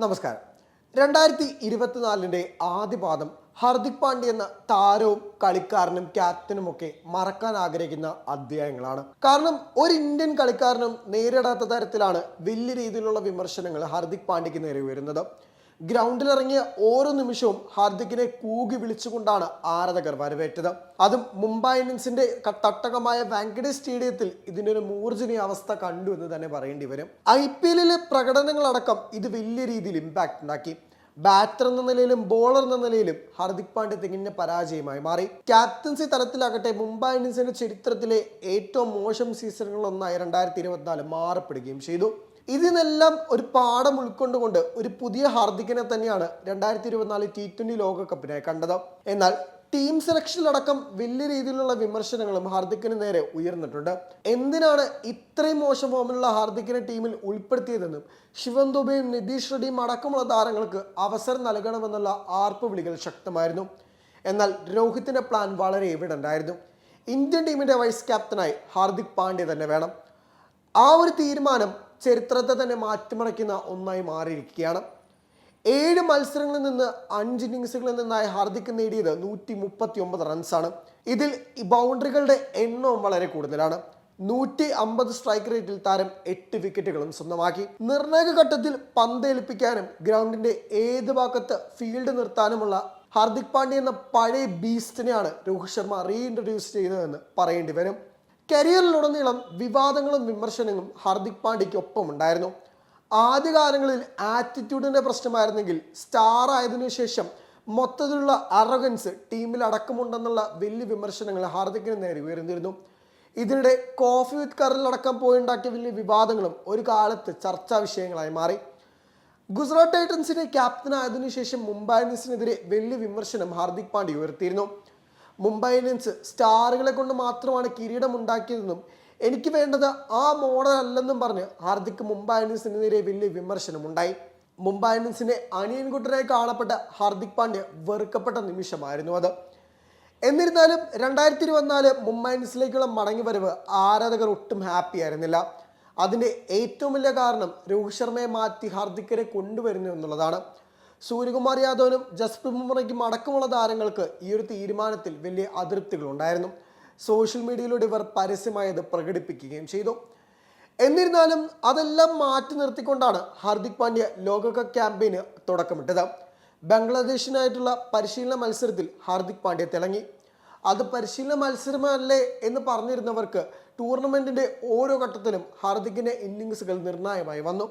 നമസ്കാരം. രണ്ടായിരത്തി ഇരുപത്തിനാലിന്റെ ആദ്യപാദം ഹർദിക് പാണ്ഡ്യ എന്ന താരവും കളിക്കാരനും ക്യാപ്റ്റനുമൊക്കെ മറക്കാൻ ആഗ്രഹിക്കുന്ന അധ്യായങ്ങളാണ്. കാരണം ഒരു ഇന്ത്യൻ കളിക്കാരനും നേരിടാത്ത തരത്തിലാണ് വലിയ രീതിയിലുള്ള വിമർശനങ്ങൾ ഹർദിക് പാണ്ഡ്യയ്ക്ക് നേരെ വരുന്നത് ഗ്രൗണ്ടിലിറങ്ങിയ ഓരോ നിമിഷവും ഹാർദിക്കിനെ കൂകി വിളിച്ചുകൊണ്ടാണ് ആരാധകർ വരവേറ്റത്. അതും മുംബൈ ഇന്ത്യൻസിന്റെ തട്ടകമായ വാങ്കഡേ സ്റ്റേഡിയത്തിൽ ഇതിനൊരു മൂർജനീയ അവസ്ഥ കണ്ടു എന്ന് തന്നെ പറയേണ്ടി വരും. ഐ പി എല്ലിലെ പ്രകടനങ്ങളടക്കം ഇത് വലിയ രീതിയിൽ ഇമ്പാക്ട് ഉണ്ടാക്കി. ബാറ്റർ എന്ന നിലയിലും ബോളർ എന്ന നിലയിലും ഹാർദിക് പാണ്ഡ്യ തികഞ്ഞ പരാജയമായി മാറി. ക്യാപ്റ്റൻസി തലത്തിലാകട്ടെ മുംബൈ ഇന്ത്യൻസിന്റെ ചരിത്രത്തിലെ ഏറ്റവും മോശം സീസണുകളൊന്നായി രണ്ടായിരത്തി ഇരുപത്തിനാല് മാറപ്പെടുകയും ചെയ്തു. ഇതിനെല്ലാം ഒരു പാഠം ഉൾക്കൊണ്ടുകൊണ്ട് ഒരു പുതിയ ഹാർദിക്കിനെ തന്നെയാണ് രണ്ടായിരത്തി ഇരുപത്തിനാല് ടി ട്വന്റി ലോകകപ്പിനായി കണ്ടത്. എന്നാൽ ടീം സെലക്ഷനിലടക്കം വലിയ രീതിയിലുള്ള വിമർശനങ്ങളും ഹാർദിക്കിന് നേരെ ഉയർന്നിട്ടുണ്ട്. എന്തിനാണ് ഇത്രയും മോശം ഫോമിലുള്ള ഹാർദിക്കിനെ ടീമിൽ ഉൾപ്പെടുത്തിയതെന്നും ശിവൻ ദുബെയും നിതീഷ് റെഡ്ഡിയും അടക്കമുള്ള താരങ്ങൾക്ക് അവസരം നൽകണമെന്നുള്ള ആർപ്പ് വിളികൾ ശക്തമായിരുന്നു. എന്നാൽ രോഹിത്തിന്റെ പ്ലാൻ വളരെ എവിഡന്റ് ആയിരുന്നു. ഇന്ത്യൻ ടീമിന്റെ വൈസ് ക്യാപ്റ്റനായി ഹാർദിക് പാണ്ഡ്യ തന്നെ വേണം. ആ ഒരു തീരുമാനം ചരിത്രത്തെ തന്നെ മാറ്റിമറിക്കുന്ന ഒന്നായി മാറിയിരിക്കുകയാണ്. ഏഴ് മത്സരങ്ങളിൽ നിന്ന് അഞ്ച് ഇന്നിങ്സുകളിൽ നിന്നായി ഹാർദിക് നേടിയത് നൂറ്റി മുപ്പത്തി ഒമ്പത് റൺസാണ് ഇതിൽ ബൗണ്ടറികളുടെ എണ്ണവും വളരെ കൂടുതലാണ്. നൂറ്റി അമ്പത് സ്ട്രൈക്ക് റേറ്റിൽ താരം എട്ട് വിക്കറ്റുകളും സ്വന്തമാക്കി. നിർണായക ഘട്ടത്തിൽ പന്തേൽപ്പിക്കാനും ഗ്രൗണ്ടിന്റെ ഏത് ഭാഗത്ത് ഫീൽഡ് നിർത്താനുമുള്ള ഹാർദിക് പാണ്ഡ്യ എന്ന പഴയ ബീസ്റ്റിനെയാണ് രോഹിത് ശർമ്മ റീഇൻട്രൊഡ്യൂസ് ചെയ്തതെന്ന് പറയേണ്ടി വരും. കരിയറിലുടനീളം വിവാദങ്ങളും വിമർശനങ്ങളും ഹാർദിക് പാണ്ഡ്യയ്ക്ക് ഒപ്പം ഉണ്ടായിരുന്നു. ആദ്യകാലങ്ങളിൽ ആറ്റിറ്റ്യൂഡിന്റെ പ്രശ്നമായിരുന്നെങ്കിൽ സ്റ്റാർ ആയതിനു ശേഷം മൊത്തത്തിലുള്ള അറഗൻസ് ടീമിൽ അടക്കമുണ്ടെന്നുള്ള വലിയ വിമർശനങ്ങൾ ഹാർദിക്കിന് നേരെ ഉയർന്നിരുന്നു. ഇതിനിടെ കോഫി വിത്ത് കറിലടക്കം പോയിണ്ടാക്കിയ വലിയ വിവാദങ്ങളും ഒരു കാലത്ത് ചർച്ചാ വിഷയങ്ങളായി മാറി. ഗുജറാത്ത് ടൈറ്റൻസിന്റെ ക്യാപ്റ്റൻ ആയതിനു ശേഷം മുംബൈ ഇന്ത്യൻസിനെതിരെ വലിയ വിമർശനം ഹാർദിക് പാണ്ഡ്യ ഉയർത്തിയിരുന്നു. മുംബൈ ഇന്ത്യൻസ് സ്റ്റാറുകളെ കൊണ്ട് മാത്രമാണ് കിരീടം ഉണ്ടാക്കിയതെന്നും എനിക്ക് വേണ്ടത് ആ മോഡൽ അല്ലെന്നും പറഞ്ഞ് ഹാർദിക് മുംബൈ ഇന്ത്യൻസിനെതിരെ വലിയ വിമർശനമുണ്ടായി മുംബൈ ഇന്ത്യൻസിന്റെ അനിയൻകുട്ടനായി കാണപ്പെട്ട ഹാർദിക് പാണ്ഡ്യ വെറുക്കപ്പെട്ട നിമിഷമായിരുന്നു അത്. എന്നിരുന്നാലും രണ്ടായിരത്തി ഇരുപത്തിനാല് മുംബൈ ഇന്ത്യൻസിലേക്കുള്ള മടങ്ങിവരവ് ആരാധകർ ഒട്ടും ഹാപ്പി ആയിരുന്നില്ല. അതിന്റെ ഏറ്റവും വലിയ കാരണം രോഹിത് ശർമ്മയെ മാറ്റി ഹാർദിക്കിനെ കൊണ്ടുവരുന്നു എന്നുള്ളതാണ്. സൂര്യകുമാർ യാദവിനും ജസ്പ്രീത് ബുംറയ്ക്കും അടക്കമുള്ള താരങ്ങൾക്ക് ഈ ഒരു തീരുമാനത്തിൽ വലിയ അതൃപ്തികൾ ഉണ്ടായിരുന്നു സോഷ്യൽ മീഡിയയിലൂടെ ഇവർ പരസ്യമായി അത് പ്രകടിപ്പിക്കുകയും ചെയ്തു. എന്നിരുന്നാലും അതെല്ലാം മാറ്റി നിർത്തിക്കൊണ്ടാണ് ഹാർദിക് പാണ്ഡ്യ ലോകകപ്പ് ക്യാമ്പയിന് തുടക്കമിട്ടത്. ബംഗ്ലാദേശിനായിട്ടുള്ള പരിശീലന മത്സരത്തിൽ ഹാർദിക് പാണ്ഡ്യ തിളങ്ങി. അത് പരിശീലന മത്സരമല്ലേ എന്ന് പറഞ്ഞിരുന്നവർക്ക് ടൂർണമെന്റിന്റെ ഓരോ ഘട്ടത്തിലും ഹാർദിക്കിന്റെ ഇന്നിങ്സുകൾ നിർണായകമായി വന്നു.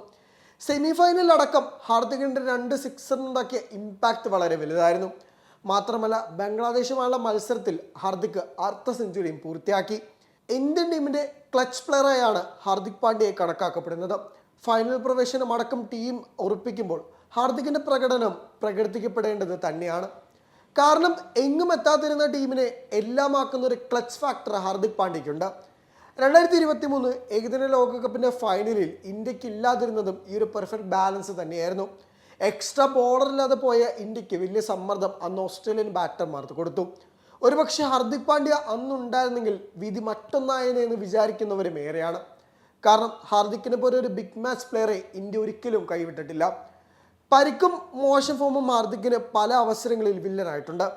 സെമി ഫൈനൽ അടക്കം ഹാർദിക്കിന്റെ രണ്ട് സിക്സറിനുണ്ടാക്കിയ ഇമ്പാക്റ്റ് വളരെ വലുതായിരുന്നു. മാത്രമല്ല ബംഗ്ലാദേശുമായുള്ള മത്സരത്തിൽ ഹാർദിക് അർദ്ധ സെഞ്ചുറിയും പൂർത്തിയാക്കി. ഇന്ത്യൻ ടീമിന്റെ ക്ലച്ച് പ്ലെയറായാണ് ഹാർദിക് പാണ്ഡ്യയെ കണക്കാക്കപ്പെടുന്നത്. ഫൈനൽ പ്രവേശനം അടക്കം ടീം ഉറപ്പിക്കുമ്പോൾ ഹാർദിക്കിന്റെ പ്രകടനം പ്രകടിപ്പിക്കപ്പെടേണ്ടത് തന്നെയാണ്. കാരണം എങ്ങും എത്താതിരുന്ന ടീമിനെ എല്ലാമാക്കുന്ന ഒരു ക്ലച്ച് ഫാക്ടർ ഹാർദിക് പാണ്ഡ്യയ്ക്കുണ്ട്. രണ്ടായിരത്തി ഇരുപത്തി മൂന്ന് ഏകദിന ലോകകപ്പിന്റെ ഫൈനലിൽ ഇന്ത്യയ്ക്ക് ഇല്ലാതിരുന്നതും ഈ ഒരു പെർഫെക്റ്റ് ബാലൻസ് തന്നെയായിരുന്നു. എക്സ്ട്രാ ബോർഡറില്ലാതെ പോയ ഇന്ത്യയ്ക്ക് വലിയ സമ്മർദ്ദം അന്ന് ഓസ്ട്രേലിയൻ ബാറ്റർമാർക്ക് കൊടുത്തു. ഒരുപക്ഷെ ഹാർദിക് പാണ്ഡ്യ അന്നുണ്ടായിരുന്നെങ്കിൽ വിധി മറ്റൊന്നായേനെ എന്ന് വിചാരിക്കുന്നവരും ഏറെയാണ്. കാരണം ഹാർദിക്കിനെ പോലെ ഒരു ബിഗ് മാച്ച് പ്ലെയറെ ഇന്ത്യ ഒരിക്കലും കൈവിട്ടിട്ടില്ല. പരിക്കും മോശം ഫോമും ഹാർദിക്കിന് പല അവസരങ്ങളിൽ വില്ലനായിട്ടുണ്ട്.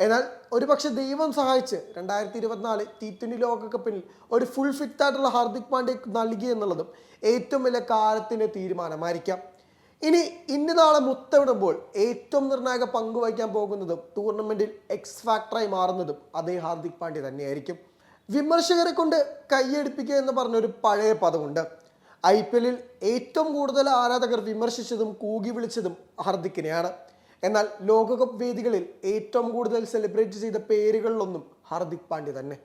എന്നാൽ ഒരുപക്ഷെ ദൈവം സഹായിച്ച് രണ്ടായിരത്തി ഇരുപത്തിനാല് ടി ട്വന്റി ലോകകപ്പിൽ ഒരു ഫുൾ ഫിറ്റ് ആയിട്ടുള്ള ഹാർദിക് പാണ്ഡ്യ നൽകി എന്നുള്ളതും ഏറ്റവും വലിയ കാലത്തിന്റെ തീരുമാനമായിരിക്കാം. ഇനി ഇന്ന് നാളെ മുത്തമിടുമ്പോൾ ഏറ്റവും നിർണായക പങ്ക് വഹിക്കാൻ പോകുന്നതും ടൂർണമെന്റിൽ എക്സ് ഫാക്ടറായി മാറുന്നതും അതേ ഹാർദിക് പാണ്ഡ്യ തന്നെയായിരിക്കും. വിമർശകരെ കൊണ്ട് കൈയടിപ്പിക്കുക എന്ന് പറഞ്ഞൊരു പഴയ പദമുണ്ട്. ഐ പി എല്ലിൽ ഏറ്റവും കൂടുതൽ ആരാധകർ വിമർശിച്ചതും കൂകി വിളിച്ചതും ഹാർദിക്കിനെയാണ്. എന്നാൽ ലോകകപ്പ് വേദികളിൽ ഏറ്റവും കൂടുതൽ സെലിബ്രേറ്റ് ചെയ്ത പേരുകളിലൊന്നും ഹാർദിക് പാണ്ഡ്യ തന്നെ.